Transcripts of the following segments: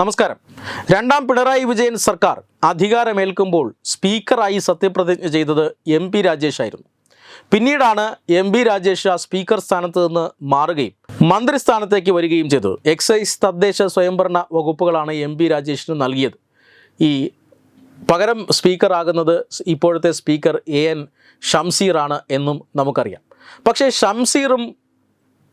നമസ്കാരം. രണ്ടാം പിണറായി വിജയൻ സർക്കാർ അധികാരമേൽക്കുമ്പോൾ സ്പീക്കറായി സത്യപ്രതിജ്ഞ ചെയ്തത് എം പി രാജേഷ് ആയിരുന്നു. പിന്നീടാണ് എം പി രാജേഷ് സ്പീക്കർ സ്ഥാനത്ത് നിന്ന് മാറുകയും മന്ത്രിസ്ഥാനത്തേക്ക് വരികയും ചെയ്തത് എക്സൈസ് തദ്ദേശ സ്വയംഭരണ വകുപ്പുകളാണ് എം പി രാജേഷിന് നൽകിയത്. ഈ പകരം സ്പീക്കറാകുന്നത് ഇപ്പോഴത്തെ സ്പീക്കർ എ എൻ ഷംസീറാണ് എന്നും നമുക്കറിയാം. പക്ഷേ ഷംസീറും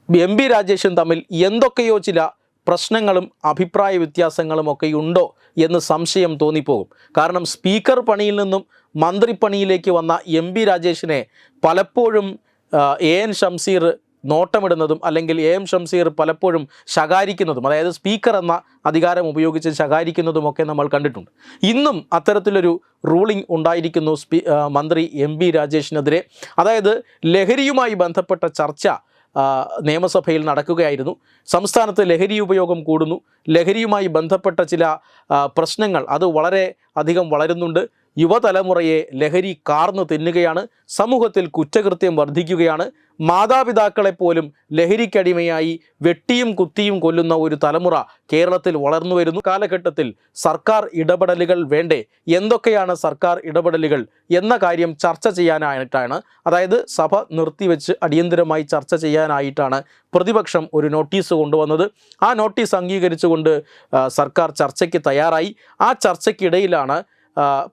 എം പി രാജേഷും തമ്മിൽ എന്തൊക്കെയോ ചില പ്രശ്നങ്ങളും അഭിപ്രായ വ്യത്യാസങ്ങളും ഒക്കെ ഉണ്ടോ എന്ന് സംശയം തോന്നിപ്പോകും. കാരണം സ്പീക്കർ പണിയിൽ നിന്നും മന്ത്രിപ്പണിയിലേക്ക് വന്ന എം പി രാജേഷിനെ പലപ്പോഴും എ എൻ ഷംസീർ നോട്ടമിടുന്നതും അല്ലെങ്കിൽ എ എം ഷംസീർ പലപ്പോഴും ശകാരിക്കുന്നതും അതായത് സ്പീക്കർ എന്ന അധികാരം ഉപയോഗിച്ച് ശകാരിക്കുന്നതുമൊക്കെ നമ്മൾ കണ്ടിട്ടുണ്ട്. ഇന്നും അത്തരത്തിലൊരു റൂളിംഗ് ഉണ്ടായിരിക്കുന്നു സ്പീ മന്ത്രി എം പി രാജേഷിനെതിരെ. അതായത് ലഹരിയുമായി ബന്ധപ്പെട്ട ചർച്ച നിയമസഭയിൽ നടക്കുകയായിരുന്നു. സംസ്ഥാനത്ത് ലഹരി ഉപയോഗം കൂടുന്നു. ലഹരിയുമായി ബന്ധപ്പെട്ട ചില പ്രശ്നങ്ങൾ അത് വളരെ അധികം വളരുന്നുണ്ട്. യുവതലമുറയെ ലഹരി കാർന്നു തിന്നുകയാണ് സമൂഹത്തിൽ കുറ്റകൃത്യം വർദ്ധിക്കുകയാണ് മാതാപിതാക്കളെപ്പോലും ലഹരിക്കടിമയായി വെട്ടിയും കുത്തിയും കൊല്ലുന്ന ഒരു തലമുറ കേരളത്തിൽ വളർന്നു വരുന്നു. കാലഘട്ടത്തിൽ സർക്കാർ ഇടപെടലുകൾ വേണ്ടേ? എന്തൊക്കെയാണ് സർക്കാർ ഇടപെടലുകൾ? എന്ന കാര്യം ചർച്ച ചെയ്യാനായിട്ടാണ്. അതായത് സഭ നിർത്തിവെച്ച് അടിയന്തരമായി ചർച്ച ചെയ്യാനായിട്ടാണ് പ്രതിപക്ഷം ഒരു നോട്ടീസ് കൊണ്ടുവന്നത്. ആ നോട്ടീസ് അംഗീകരിച്ചുകൊണ്ട് സർക്കാർ ചർച്ചയ്ക്ക് തയ്യാറായി. ആ ചർച്ചയ്ക്കിടയിലാണ്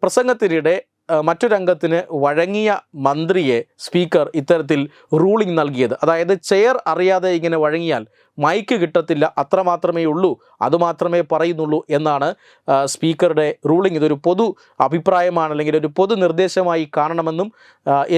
പ്രസംഗത്തിനിടെ മറ്റൊരംഗത്തിന് വഴങ്ങിയ മന്ത്രിയെ സ്പീക്കർ ഇത്തരത്തിൽ റൂളിംഗ് നൽകിയത്. അതായത് ചെയർ അറിയാതെ ഇങ്ങനെ വഴങ്ങിയാൽ മൈക്ക് കിട്ടത്തില്ല അത്രമാത്രമേ ഉള്ളൂ അതുമാത്രമേ പറയുന്നുള്ളൂ എന്നാണ് സ്പീക്കറുടെ റൂളിംഗ് ഇതൊരു പൊതു അഭിപ്രായമാണ് അല്ലെങ്കിൽ ഒരു പൊതു നിർദ്ദേശമായി കാണണമെന്നും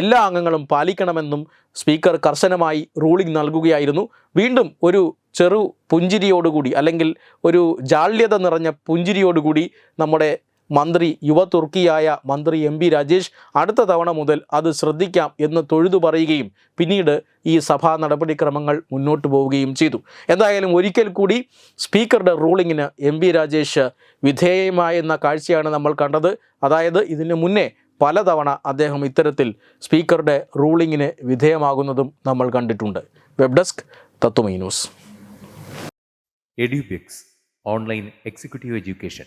എല്ലാ അംഗങ്ങളും പാലിക്കണമെന്നും സ്പീക്കർ കർശനമായി റൂളിംഗ് നൽകുകയായിരുന്നു. വീണ്ടും ഒരു ചെറു പുഞ്ചിരിയോടുകൂടി അല്ലെങ്കിൽ ഒരു ജാള്യത നിറഞ്ഞ പുഞ്ചിരിയോടുകൂടി നമ്മുടെ മന്ത്രി യുവ തുർക്കിയായ മന്ത്രി എം പി രാജേഷ് അടുത്ത തവണ മുതൽ അത് ശ്രദ്ധിക്കാം എന്ന് തൊഴുതു പറയുകയും പിന്നീട് ഈ സഭാ നടപടിക്രമങ്ങൾ മുന്നോട്ട് പോവുകയും ചെയ്തു. എന്തായാലും ഒരിക്കൽ കൂടി സ്പീക്കറുടെ റൂളിങ്ങിന് എം പി രാജേഷ് വിധേയമായെന്ന കാഴ്ചയാണ് നമ്മൾ കണ്ടത്. അതായത് ഇതിനു മുന്നേ പലതവണ അദ്ദേഹം ഇത്തരത്തിൽ സ്പീക്കറുടെ റൂളിങ്ങിന് വിധേയമാകുന്നതും നമ്മൾ കണ്ടിട്ടുണ്ട്. Web desk Tatwamayi news. Edupix online executive education.